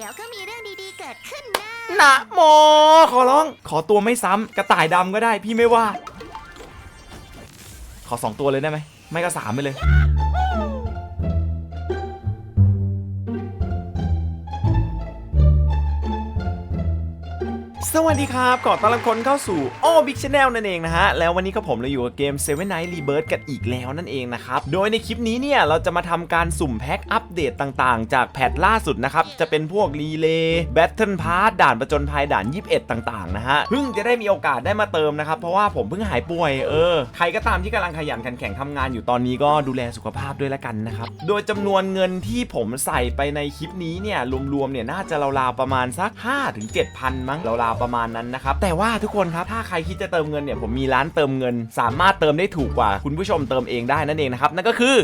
ดี๋ยวก็มีเรื่องดีๆเกิดขึ้นนะนะโม ขอร้อง ขอตัวไม่ซ้ำกระต่ายดำก็ได้ พี่ไม่ว่า ขอสองตัวเลยได้ไหม ไม่ก็สามไปเลย สวัสดีครับขอต้อนรับคนเข้าสู่โอ้บิ๊กชแนลนั่นเองนะฮะ แล้ววันนี้ก็ผมเราอยู่กับเกม Seven Night Rebirth กันอีกแล้วนั่นเองนะครับ โดยในคลิปนี้เนี่ยเราจะมาทำการสุ่มแพ็คอัปเดตต่างๆ จากแพทล่าสุดนะครับ จะเป็นพวกรีเลย์แบทเทิลพาร์ด่านประจนภัยด่าน 21 ต่างๆ นะฮะ เพิ่งจะได้มีโอกาสได้มาเติมนะครับ เพราะว่าผมเพิ่งหายป่วยเออ ใครก็ตามที่กำลังขยันขันแข็งทำงานอยู่ตอนนี้ก็ดูแลสุขภาพด้วยละกันนะครับ โดยจำนวนเงินที่ผมใส่ไปในคลิปนี้เนี่ยรวมๆเนี่ยน่าจะราวๆประมาณสัก 5-7,000 มั้งราวๆประมาณนั้นนะครับ แต่ว่าทุกคนครับ ถ้าใครคิดจะเติมเงินเนี่ย ผมมีร้านเติมเงิน สามารถเติมได้ถูกกว่า คุณผู้ชมเติมเองได้นั่นเองนะครับ นั่นก็คือ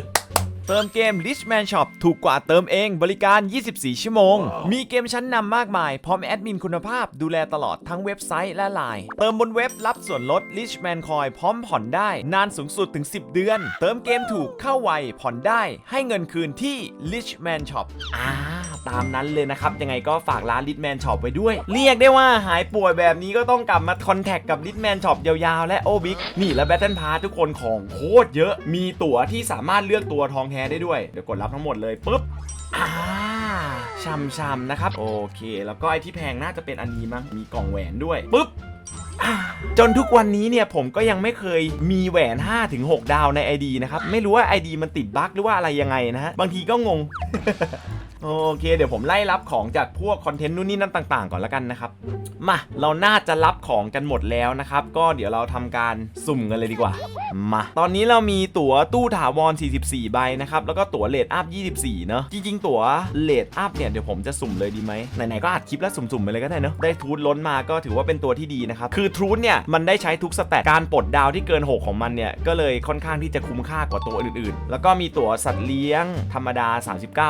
เติมเกม Richman Shop ถูกกว่าเติมเองบริการ 24 ชั่วโมง มีเกมชั้นนำมากมาย พร้อมแอดมินคุณภาพดูแลตลอดทั้งเว็บไซต์และไลน์เติมบนเว็บรับส่วนลด Richman Coin พร้อมผ่อนได้ นานสูงสุดถึง 10 เดือน เติมเกมถูกเข้าไวผ่อนได้ ให้เงินคืนที่ Richman Shop อ่า ตามนั้นเลยนะครับ ยังไงก็ฝากร้าน Richman Shop ไว้ด้วย เรียกได้ว่าหายป่วยแบบนี้ก็ต้องกลับมาคอนแทคกับ Richman Shop ยาวๆ และโอบิกนี่และ Battle Pass ทุกคนของโคตรเยอะ มีตั๋วที่สามารถเลือกตัวทองแท้ได้ด้วย เดี๋ยวกดรับทั้งหมดเลยปุ๊บอ่าช่ำๆนะครับ โอเค แล้วก็ไอที่แพงน่าจะเป็นอันนี้มั้งมีกล่องแหวนด้วยปุ๊บจนทุกวันนี้เนี่ยผมก็ยังไม่เคยมีแหวน 5-6 ดาวใน ID นะครับ ไม่รู้ว่า ID มันติดบั๊กหรือว่าอะไรยังไงนะฮะ บางทีก็งง โอเค เดี๋ยวผมไล่รับของจากพวกคอนเทนต์นู่นนี่นั่นต่างๆ ก่อนแล้วกันนะครับ มาเราน่าจะรับของกันหมดแล้วนะครับ ก็เดี๋ยวเราทำการสุ่มกันเลยดีกว่า มา ตอนนี้เรามีตั๋วตู้ถาวร 44 ใบนะครับ แล้วก็ตั๋วเลดอัพ 24 เนอะจริง ๆ ตั๋วเลดอัพเนี่ยเดี๋ยวผมจะสุ่มเลยดีไหมไหนๆก็อัดคลิปแล้วสุ่มๆไปเลยก็ได้เนอะได้ทูตล้นมาก็ถือว่าเป็นตัวที่ดีนะครับคือทูตเนี่ยมันได้ใช้ทุกสแตทการปลดดาวที่เกิน 6 ของมันเนี่ยก็เลยค่อนข้างที่จะคุ้มค่ากว่าตัวอื่นๆ แล้วก็มีตั๋วสัตว์เลี้ยงธรรมดา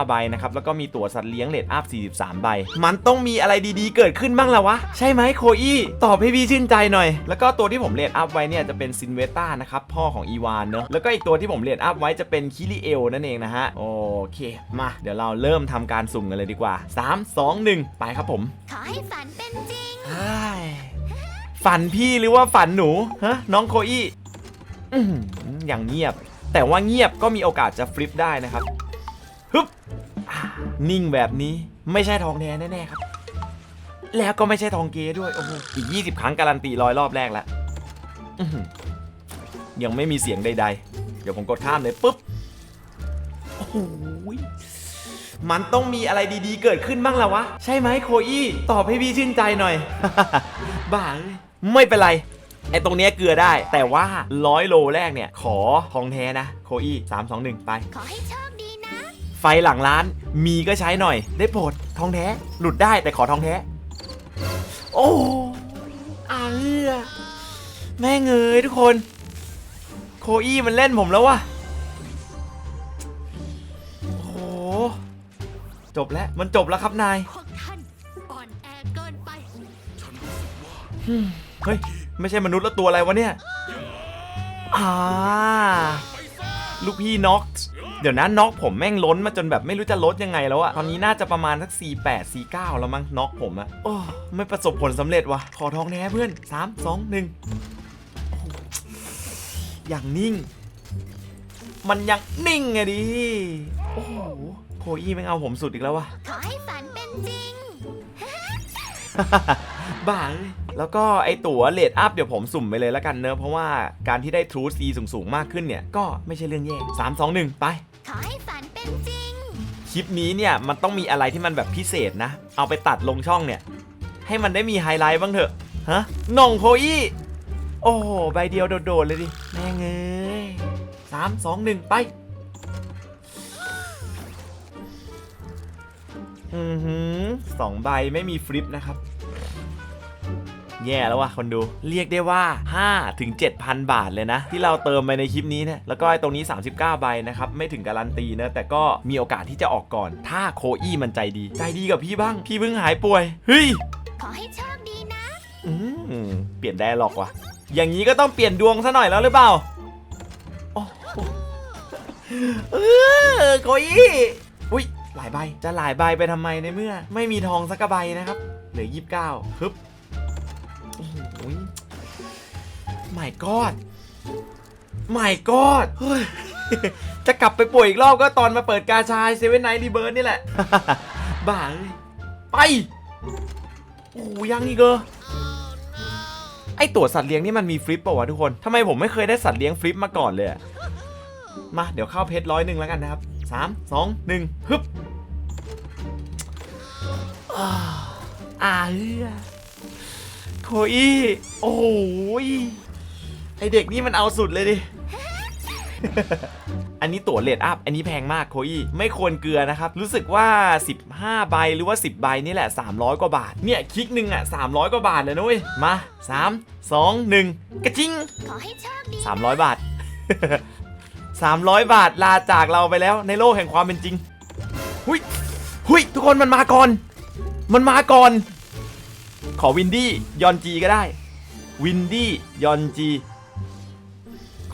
39 ใบนะครับแล้วก็มีตั๋วสัตว์เลี้ยงเลดอัพ 43 ใบ มันต้องมีอะไรดีๆ เกิดขึ้นบ้างละวะ ใช่ไหมโคอี้ตอบให้พี่ชื่นใจหน่อย แล้วก็ตัวที่ผมเลดอัพไว้เนี่ยจะเป็นซินเวต้านะครับพ่อของอีวานเนอะแล้วก็อีกตัวที่ผมเลดอัพไว้จะเป็นคิริเอลนั่นเองนะฮะโอเค มาเดี๋ยวเราเริ่มทำการสุ่มกันเลยดีกว่า 3 2 1 ไปครับผมขอให้ฝันเป็นจริงเฮ้ยฝันพี่หรือว่าฝันหนูฮะน้องโคอี้อื้อหืออย่างเงียบ แต่ว่าเงียบก็มีโอกาสจะฟลิปได้นะครับฮึบอ่า นิ่งแบบนี้ไม่ใช่ทองแท้แน่ๆครับ แล้วก็ไม่ใช่ทองเกด้วยโอ้โหอีก 20 ครั้งการันตีร้อยรอบแรกแล้วยังไม่มีเสียงใด ๆ เดี๋ยวผมกดข้ามเลยปุ๊บโอ้โหมันต้องมีอะไรดีๆ เกิดขึ้นบ้างแล้ววะ ใช่ไหมโคอี้ตอบให้พี่ชื่นใจหน่อย บ้าเอ้ยไม่เป็นไรไอ้ตรงเนี้ยเกลือได้ แต่ว่าร้อยโลแรกเนี่ย ขอทองแท้นะ โคอี้สามสองหนึ่งไปขอให้โชค ไฟหลังร้านมีก็ใช้หน่อย ได้โปรดทองแท้ หลุดได้แต่ขอทองแท้ โอ้อาเลือแม่เอ้ยทุกคน โคอี้มันเล่นผมแล้ววะโอ้โหจบแล้วมันจบแล้วครับนาย พวกท่านอ่อนแอเกินไป เฮ้ย ไม่ใช่มนุษย์แล้วตัวอะไรวะเนี่ย อ่า ลูกพี่น็อก เดี๋ยวนะน็อกผมแม่งล้นมาจนแบบไม่รู้จะลดยังไงแล้วอะตอนนี้น่าจะประมาณสัก 48 49 แล้วมั้งน็อกผมอะโอ้ไม่ประสบผลสำเร็จวะขอทองแท้เพื่อน 3 2 1โอ้โหอย่างนิ่ง มันยังนิ่งไงดิ โอ้โหโคอี้แม่งเอาผมสุดอีกแล้ววะขอให้ฝันเป็นจริง บ้าเลย แล้วก็ไอตั๋วเลดอัพเดี๋ยวผมสุ่มไปเลยแล้วกันเนอะเพราะว่าการที่ได้ทรูซีสูงๆ มากขึ้นเนี่ย ก็ไม่ใช่เรื่องแย่สามสองหนึ่งไปขอให้ฝันเป็นจริง คลิปนี้เนี่ยมันต้องมีอะไรที่มันแบบพิเศษนะ เอาไปตัดลงช่องเนี่ย ให้มันได้มีไฮไลท์บ้างเถอะฮะหน่องโคอี้โอ้โหใบเดียวโดดๆเลยดิแม่งเอ้ยสามสองหนึ่งไปอือหือสองใบไม่มีฟลิปนะครับ แย่แล้วว่ะคนดู เรียกได้ว่า 5 ถึง 7,000 บาทเลยนะ ที่เราเติมไปในคลิปนี้เนี่ยแล้วก็ไอ้ตรงนี้ 39 ใบนะครับ ไม่ถึงการันตีนะ แต่ก็มีโอกาสที่จะออกก่อน ถ้าโคอี้มันใจดี ใจดีกับพี่บ้าง พี่เพิ่งหายป่วย เฮ้ย ขอให้โชคดีนะ อืม เปลี่ยนได้หรอกว่ะ อย่างนี้ก็ต้องเปลี่ยนดวงซะหน่อยแล้วหรือเปล่าโอ้โหเออโคอี้อุ้ยหลายใบ จะหลายใบไปทำไมในเมื่อ ไม่มีทองสักกระใบนะครับ เหลือ 29ฮึบ ไม่กอดไม่กอดจะกลับไปป่วยอีกรอบก็ตอนมาเปิดกาชายเซเว่นไนท์รีเบิร์นี่แหละ บ้าเอ้ยไปโอ้ยังอีกเหรอไอตัวสัตว์เลี้ยงนี่มันมีฟลิปป่าวะทุกคนทำไมผมไม่เคยได้สัตว์เลี้ยงฟลิปมาก่อนเลยมาเดี๋ยวเข้าเพชรร้อยหนึ่งแล้วกันนะครับสามสองหนึ่งฮึบอ่าอ่าเอื้อโคอี้โอ้ย ไอเด็กนี่มันเอาสุดเลยดิ อันนี้ตั๋วเลดอัพ อันนี้แพงมากโคอี้ไม่ควรเกลือนะครับ รู้สึกว่า 15 ใบหรือว่า 10 ใบนี่แหละ 300 กว่าบาท เนี่ยคลิกหนึ่งอะ 300 กว่าบาทเลยนะเว้ย มา 3 2 1 กระจิง ขอให้โชคดี300 บาท 300 บาทลาจากเราไปแล้วในโลกแห่งความเป็นจริง หุยหุยทุกคนมันมาก่อน มันมาก่อน ขอวินดี้ยอนจีก็ได้ วินดี้ยอนจี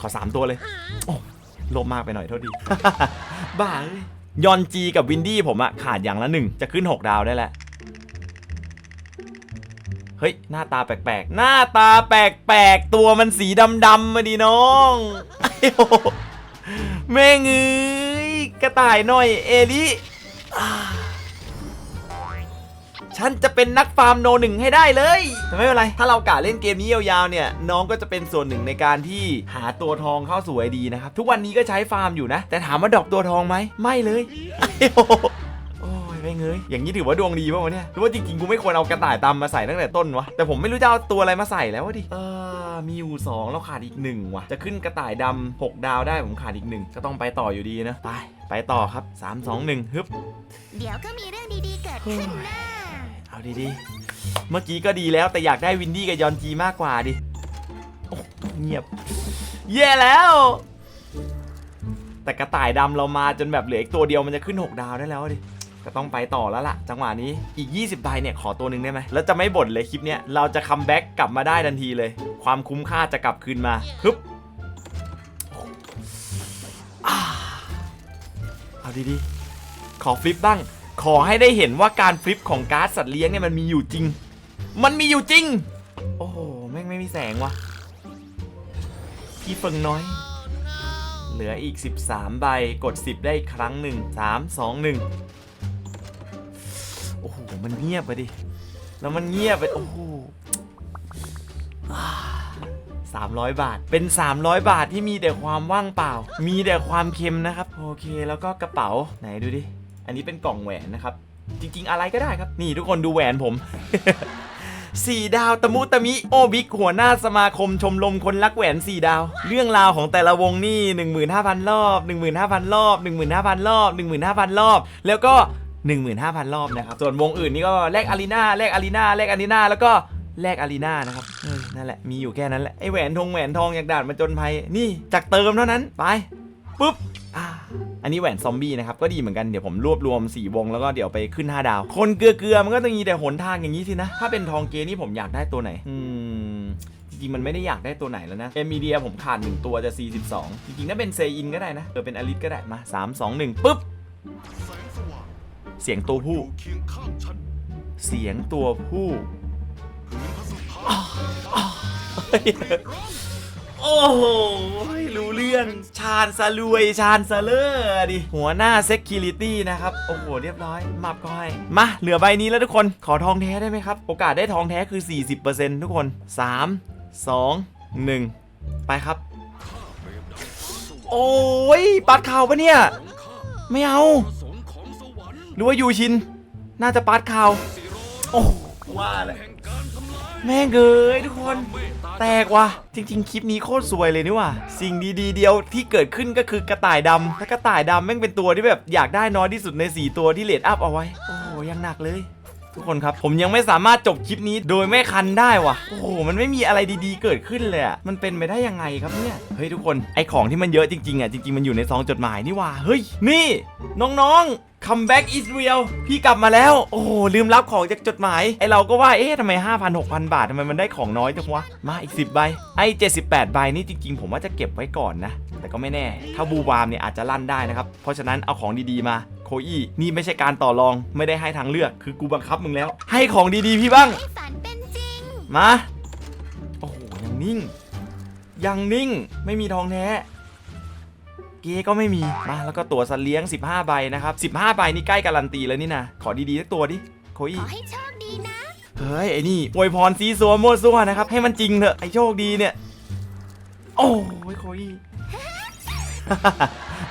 ขอ 3 ตัวเลย โอ้โลภมากไปหน่อยโทษดี บ้าเอ้ยยอนจีกับวินดี้ผมอะขาดอย่างละหนึ่งจะขึ้น 6 ดาวได้แล้ว เฮ้ย หน้าตาแปลกๆ หน้าตาแปลกๆ ตัวมันสีดำๆมาดิน้องไอ้โหแม่งเอ้ยกระต่ายหน่อยเอลิอ่า ฉันจะเป็นนักฟาร์มโนหนึ่งให้ได้เลยแต่ไม่เป็นไร ถ้าเรากะเล่นเกมนี้ยาวๆเนี่ย น้องก็จะเป็นส่วนหนึ่งในการที่หาตัวทองเข้าสู่ไอดีนะครับ ทุกวันนี้ก็ใช้ฟาร์มอยู่นะ แต่ถามว่าดอปตัวทองไหมไม่เลยไอ้โอ้ยไม่เงยอย่างนี้ถือว่าดวงดีป่าวะเนี่ยหรือว่าจริงๆกูไม่ควรเอากระต่ายตำมาใส่ตั้งแต่ต้นวะแต่ผมไม่รู้จะเอาตัวอะไรมาใส่แล้ววะดิเออมีอยู่สองแล้วขาดอีกหนึ่งว่ะจะขึ้นกระต่ายดำหกดาวได้ผมขาดอีกหนึ่งก็ต้องไปต่ออยู่ดีนะไปไปต่อครับ3 2 1ฮึบ เดี๋ยวก็มีเรื่องดีๆเกิดขึ้นนะ เอาดีๆ เมื่อกี้ก็ดีแล้วแต่อยากได้วินดี้กับยอนจีมากกว่าดิเงียบแย่แล้ว แต่กระต่ายดำเรามาจนแบบเหลืออีกตัวเดียวมันจะขึ้น 6 ดาวได้แล้วดิก็ต้องไปต่อแล้วล่ะ จังหวะนี้อีก 20ใบเนี่ยขอตัวหนึ่งได้ไหมแล้วจะไม่บ่นเลยคลิปเนี้ยเราจะคัมแบ็กกลับมาได้ทันทีเลย ความคุ้มค่าจะกลับคืนมาฮึบอเอาดีๆ ขอฟลิปบ้าง ขอให้ได้เห็นว่าการฟลิปของการ์ดสัตว์เลี้ยงเนี่ยมันมีอยู่จริง มันมีอยู่จริง โอ้โหแม่งไม่มีแสงว่ะพี่เฟิงน้อย เหลืออีก 13 ใบกด 10 ได้อีกครั้งหนึ่ง3 2 1 โอ้โห มันเงียบไปดิ แล้วมันเงียบไป โอ้โหสามร้อยบาท เป็น 300 บาทที่มีแต่ความว่างเปล่า มีแต่ความเค็มนะครับ โอเค แล้วก็กระเป๋า ไหนดูดิ อันนี้เป็นกล่องแหวนนะครับ จริง ๆ อะไรก็ได้ครับ นี่ทุกคนดูแหวนผมสี่ดาวตะมุตะมิโอบิ๊กหัวหน้าสมาคมชมรมคนรักแหวนสี่ดาว เรื่องราวของแต่ละวงนี่ 15,000 รอบ 15,000 รอบ 15,000 รอบ 15,000 รอบ แล้วก็ 15,000 รอบนะครับ ส่วนวงอื่นนี่ก็แลกอารีนาแลกอารีนาแลกอารีนาแล้วก็แลกอารีนานะครับนั่นแหละมีอยู่แค่นั้นแหละไอแหวนทองแหวนทองอยากด่านมาจนภัยนี่จากเติมเท่านั้นไปปุ๊บ อันนี้แหวนซอมบี้นะครับ ก็ดีเหมือนกัน เดี๋ยวผมรวบรวม 4 วงแล้วก็เดี๋ยวไปขึ้น 5 ดาว คนเกลือเกลือๆมันก็ต้องมีแต่หนทางอย่างนี้สินะ ถ้าเป็นทองเกนี่ผมอยากได้ตัวไหน อืมจริงๆ มันไม่ได้อยากได้ตัวไหนแล้วนะ เอมีเดียผมขาด 1 ตัวจะ 42 จริงๆถ้าเป็นเซอินก็ได้นะเออเป็นอลิสก็ได้มา 3 2 1ปุ๊บแสงสว่างเสียงตัวผู้ เสียงตัวผู้ โอ้โหรู้เรื่องชาญสะรวยชาญสเลอร์ดิ หัวหน้า Security นะครับ โอ้โห เรียบร้อย มับก็ให้ มาเหลือใบนี้แล้วทุกคนขอทองแท้ได้ไหมครับ โอกาสได้ทองแท้คือ 40%ทุกคน 3 2 1 ไปครับ โอ้ยปัดข่าวปะเนี่ย ไม่เอาหรือว่ายูชิน น่าจะปัดข่าว โอ้ว่าแหลย แม่งเอ้ยทุกคน แตกว่ะ จริง ๆ คลิปนี้โคตรสวยเลยนี่ว่ะ สิ่งดีๆ เดียวที่เกิดขึ้นก็คือกระต่ายดำถ้ากระต่ายดำแม่งเป็นตัวที่แบบอยากได้น้อยที่สุดใน 4 ตัวที่เลดอัพเอาไว้ โอ้โหยังหนักเลยทุกคนครับ ผมยังไม่สามารถจบคลิปนี้โดยไม่คันได้ว่ะโอ้โห มันไม่มีอะไรดีๆ เกิดขึ้นเลยอะมันเป็นไปได้ยังไงครับเนี่ย เฮ้ยทุกคน ไอของที่มันเยอะจริงๆอะจริงๆ มันอยู่ในซองจดหมายนี่ว่ะเฮ้ย นี่ น้องๆ come back Israel พี่กลับมาแล้ว โอ้โห ลืมรับของจากจดหมาย ไอเราก็ว่า เอ๊ะทำไม 5,000 6,000 บาททำไมมันได้ของน้อยจังวะ มาอีก 10 ใบ ไอ้78 ใบนี่จริง ๆ ผมว่าจะเก็บไว้ก่อนนะ แต่ก็ไม่แน่ ถ้าบูวามเนี่ยอาจจะลั่นได้นะครับ เพราะฉะนั้นเอาของดีๆมาโคอี้นี่ไม่ใช่การต่อรองไม่ได้ให้ทางเลือกคือกูบังคับมึงแล้ว ให้ของดีๆพี่บ้างให้ฝันเป็นจริงมาโอ้โหยังนิ่ง ยังนิ่งไม่มีทองแท้ เก๊ก็ไม่มีมาแล้วก็ตั๋วสัตว์เลี้ยง 15 ใบนะครับ15 ใบนี่ใกล้การันตีแล้วนี่นะขอดีๆสักตัวดิโคขอี้อให้โชคดีนะ เฮ้ยไอ้นี่อวยพรซีซัวมั่วซั่วนะครับให้มันจริงเถอะไอ้โชคดีเนี่ย โอ้ยโคอี้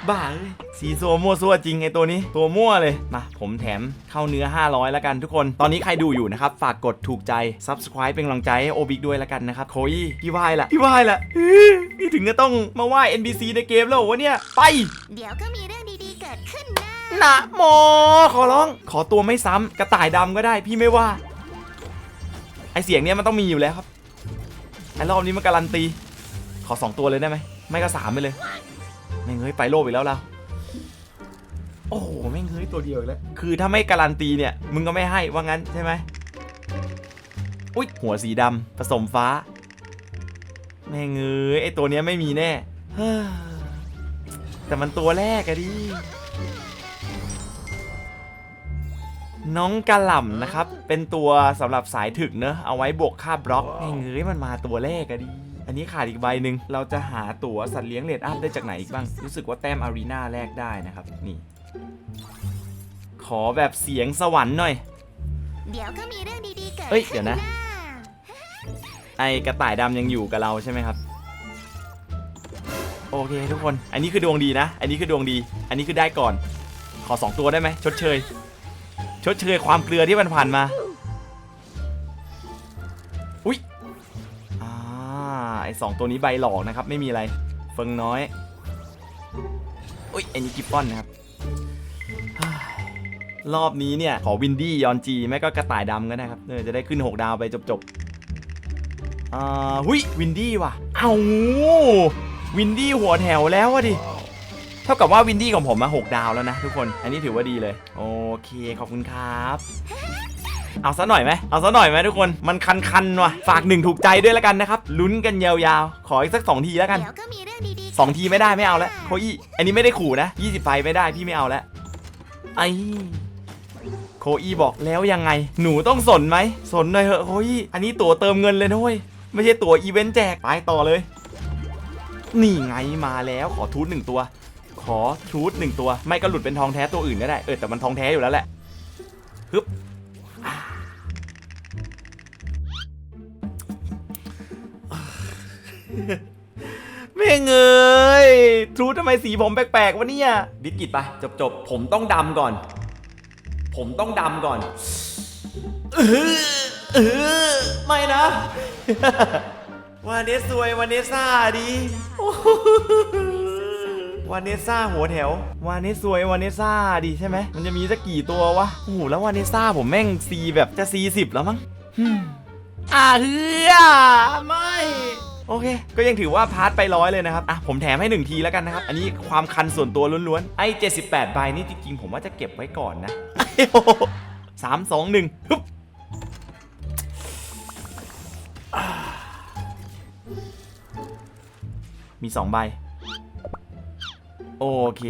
บ้าเอ้ย ซีซัวมั่วซั่วจริงไอ้ตัวนี้ ตัวมั่วเลยมาผมแถมเข้าเนื้อ 500 แล้วกันทุกคน ตอนนี้ใครดูอยู่นะครับ ฝากกดถูกใจ Subscribe เป็นกำลังใจให้โอบิกด้วยแล้วกันนะครับโคอี้พี่วายละพี่วายละอื้อนี่ถึงจะต้องมาไหว้ NPC ในเกมแล้วเหรอวะเนี่ยไป เดี๋ยวก็มีเรื่องดีๆเกิดขึ้นนะนะโมขอร้อง ขอตัวไม่ซ้ำกระต่ายดำก็ได้พี่ไม่ว่า ไอเสียงเนี้ยมันต้องมีอยู่แล้วครับไอรอบนี้มันการันตี ขอสองตัวเลยได้ไหม ไม่ก็สามไปเลยไม่งเงยไปโลบอีกแล้วเรา โอ้โหไม่งเงยตัวเดียวอีกแล้วคือถ้าไม่การันตีเนี่ยมึงก็ไม่ให้ว่างั้นใช่ไหมอุ๊ยหัวสีดำผสมฟ้า แม่งเงยไอตัวเนี้ยไม่มีแน่เฮ้อแต่มันตัวแรกอะดิ น้องกระหล่ำนะครับ เป็นตัวสำหรับสายถึกเนอะเอาไว้บวกค่าบล็อกแม่งเอ้ยมันมาตัวแรกอะดิ อันนี้ขาดอีกใบหนึ่งเราจะหาตั๋วสัตว์เลี้ยงเลดอัพได้จากไหนอีกบ้าง รู้สึกว่าแต้มอารีนาแลกได้นะครับ นี่ข อแบบเสียงสวรรค์หน่อย เดี๋ยวก็มีเรื่องดีๆเกิดเอ้ยขึ้นเดี๋ยวนะ ไอกระต่ายดำยังอยู่กับเราใช่ไหมครับ โอเคทุกคน อันนี้คือดวงดีนะ อันนี้คือดวงดี อันนี้คือได้ก่อน ขอสองตัวได้ไหมชดเชย ชดเชยความเกลือที่มันผ่านมา อุ๊ยอ่าไอสองตัวนี้ใบหลอกนะครับ ไม่มีอะไร เฟิงน้อย อุ๊ยไอันนี้กิปปอนนะครับ รอบนี้เนี่ย ขอวินดี้ยอนจีไม่ก็กระต่ายดำก็ได้ครับเออจะได้ขึ้น 6 ดาวไปจบๆอ่าหุยวินดี้ว่ะ เอาวินดี้หัวแถวแล้ววะดิ เท่ากับว่าวินดี้ของผมมา6ดาวแล้วนะทุกคน อันนี้ถือว่าดีเลย โอเค ขอบคุณครับ เอาซะหน่อยไหม เอาซะหน่อยไหมทุกคน มันคันๆว่ะ ฝากหนึ่งถูกใจด้วยแล้วกันนะครับ ลุ้นกันยาวๆ ขออีกสัก2ทีแล้วกัน เดี๋ยวก็มีเรื่องดีๆสองทีไม่ได้ไม่เอาแล้วโคอี้อันนี้ไม่ได้ขู่นะ20ไฟไม่ได้พี่ไม่เอาแล้วไอ โคอี้บอกแล้วยังไง หนูต้องสนไหม สนหน่อยเหอะโคอี้อันนี้ตั๋วเติมเงินเลยนะเว้ย ไม่ใช่ตั๋วอีเวนต์แจก ไปต่อเลย นี่ไงมาแล้วขอทูตหนึ่งตัว ขอทูตหนึ่งตัว ไม่ก็หลุดเป็นทองแท้ตัวอื่นก็ได้ เออแต่มันทองแท้อยู่แล้วแหละฮึบอ่าไม่เงยทรูทำไมสีผมแปลกๆวะเนี่ย บิดกิตไปจบๆ ผมต้องดำก่อน ผมต้องดำก่อนเออเออไม่นะวาเนสซวยวาเนสซ่าดีโอ้โหวาเนสซ่าหัวแถววาเนสซวยวาเนสซ่าดีใช่ไหม มันจะมีสักกี่ตัววะ โอ้โห แล้ววาเนสซ่าผมแม่งซีแบบจะซีสิบแล้วมั้งฮึมอ่าเฮือไม่ โอเค ก็ยังถือว่าพาร์ทไปร้อยเลยนะครับ อะ ผมแถมให้หนึ่งทีแล้วกันนะครับ อันนี้ความคันส่วนตัวล้วนๆ ไอ้ 78ใบนี่จริงๆ ผมว่าจะเก็บไว้ก่อนนะ สามสองหนึ่งฮึบมีสองใบ โอเค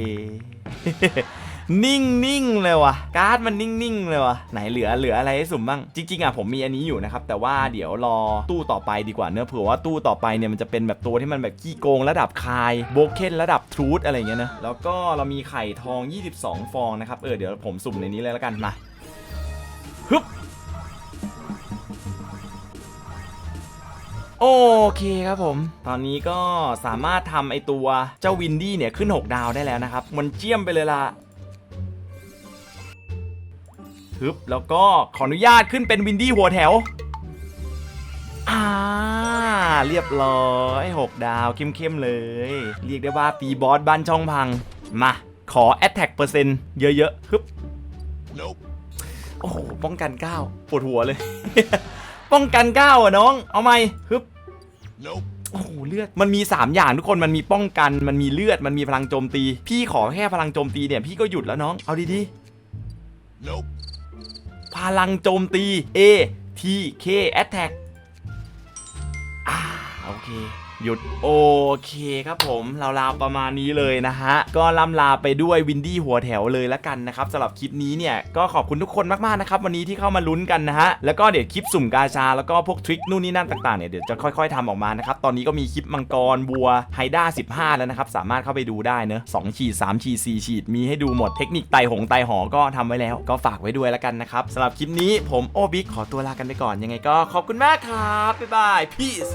นิ่งนิ่งๆเลยว่ะ การ์ดมันนิ่งนิ่งๆเลยว่ะ ไหนเหลือเหลืออะไรให้สุ่มบ้าง จริง ๆอะผมมีอันนี้อยู่นะครับ แต่ว่าเดี๋ยวรอตู้ต่อไปดีกว่าเนื้อเผื่อว่าตู้ต่อไปเนี่ยมันจะเป็นแบบตัวที่มันแบบขี้โกงระดับคายโบเคนระดับทรูธอะไรเงี้ยนะ แล้วก็เรามีไข่ทอง 22 ฟองนะครับ เออเดี๋ยวผมสุ่มในนี้เลยแล้วกัน มาฮึบโอเคครับผม ตอนนี้ก็สามารถทำไอตัวเจ้าวินดี้เนี่ยขึ้น 6 ดาวได้แล้วนะครับ มันเจียมไปเลยละ ฮึบแล้วก็ขออนุญาตขึ้นเป็นวินดี้หัวแถว อ่า เรียบร้อย 6 ดาวเข้มๆเลย เรียกได้ว่าตีบอสบ้านช่องพัง มา ขอ Attack เปอร์เซ็นต์เยอะๆฮึบ Nope โอ้โห ป้องกัน9ปวดหัวเลย ป้องกัน9อะน้อง เอาไหมฮึบ Nope โอ้โหเลือดมันมี 3 อย่างทุกคนมันมีป้องกันมันมีเลือดมันมีพลังโจมตี พี่ขอแค่พลังโจมตีเนี่ยพี่ก็หยุดแล้วน้องเอาดี Nope. พลังโจมตี A T K Attack อ่าโอเค หยุดโอเคครับผมราวๆประมาณนี้เลยนะฮะ ก็ล่ำลาไปด้วยวินดี้หัวแถวเลยละกันนะครับสำหรับคลิปนี้เนี่ยก็ขอบคุณทุกคนมากๆนะครับวันนี้ที่เข้ามาลุ้นกันนะฮะ แล้วก็เดี๋ยวคลิปสุ่มกาชา แล้วก็พวกทริคนู่นนี่นั่นต่างๆเนี่ยเดี๋ยวจะค่อยๆทำออกมานะครับ ตอนนี้ก็มีคลิปมังกรบัวไฮด้า15 แล้วนะครับ สามารถเข้าไปดูได้เนอะ2ฉีด3ฉีด4ฉีดมีให้ดูหมดเทคนิคไตหงไตหอก็ทำไว้แล้ว ก็ฝากไว้ด้วยละกันนะครับสำหรับคลิปนี้ผมโอบิ๊กขอตัวลากันไปก่อนยังไงก็ขอบคุณมากครับบ๊ายบาย peace